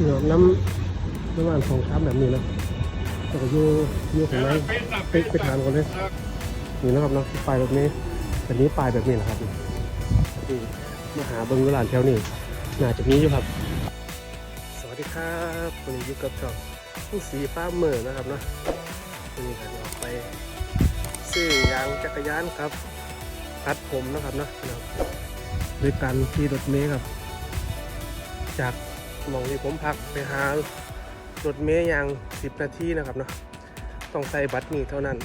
เหนือน้ำน้ำมันของค้ำแบบนี้นะแล้วก็อยู่อยู่ของไหนไปไปทานกันเลยนี่นะครับเนาะปลายแบบนี้อันนี้ปลายแบบนี้นะครับนี่มาหาเบิ้งร้านแถวนี้น่าจะมีอยู่ครับ สวัสดีครับวันนี้อยู่กับช่องผู้สีฟ้าเมือนะครับเนาะวันนี้เราออกไปซื้อยางจักรยานครับตัดผมนะครับเนาะด้วยการขี่รถเมล์ครับ จาก มองที่ผมพักไปหารถเมล์ยาง 10 นาทีนะครับเนาะต้องใส่บัตรนี้เท่านั้น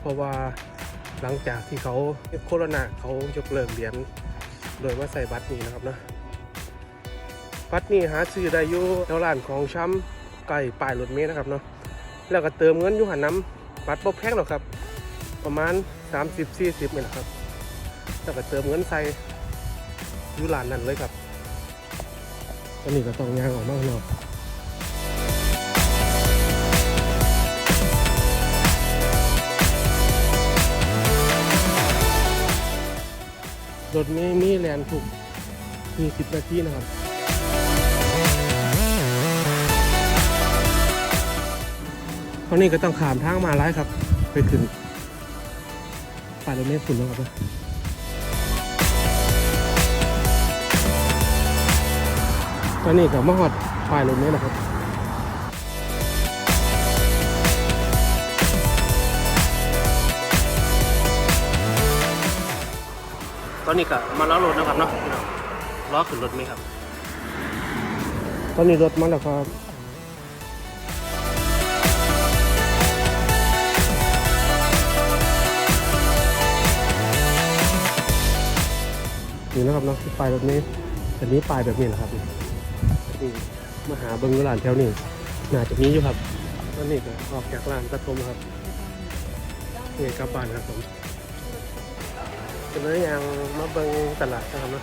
เพราะว่าหลังจากที่เขาโคโรนาเขายกเลิกเหรียญโดยว่าใส่บัตรนี้นะครับเนาะบัตรนี่หาซื้อได้อยู่แถวร้านของช้ำไก่ป่ายรถเมล์นะครับเนาะแล้วก็เติมเงินอยู่หันน้ำบัตรบ่แพงหรอกครับ ประมาณ 30-40นี่แหละครับแล้วก็เติมเงินใส่อยู่ร้านนั้นเลยครับ ตอนนี้ก็ต้องย่างออกมาข้างนอกรถเมล์มีแลนถูก20นาทีนะครับ ตอนนี้ก็ต้องขามทางมาไล่ครับ ไปถึงป่ารถเมล์ฝุ่นแล้วครับ ตอนนี้ก็มาหอดป่ายรถเมล์นะครับตอนนี้ก็มาล้อรถนะครับเนาะล้อขึ้นรถเมล์ครับ ตอนนี้รถมาแล้วครับนี่นะครับเนาะปลายแบบนี้อันนี้ปลายแบบนี้แหละครับี่มาหาเบิ้งร้านแถวนี้น่าจะมีอยู่ครับตอนนี้ก็ออกจากร้านตะทมครับนี่กลับบ้านครับผมจะเลยยังมาเบิ้งตลาดนะครับเนาะ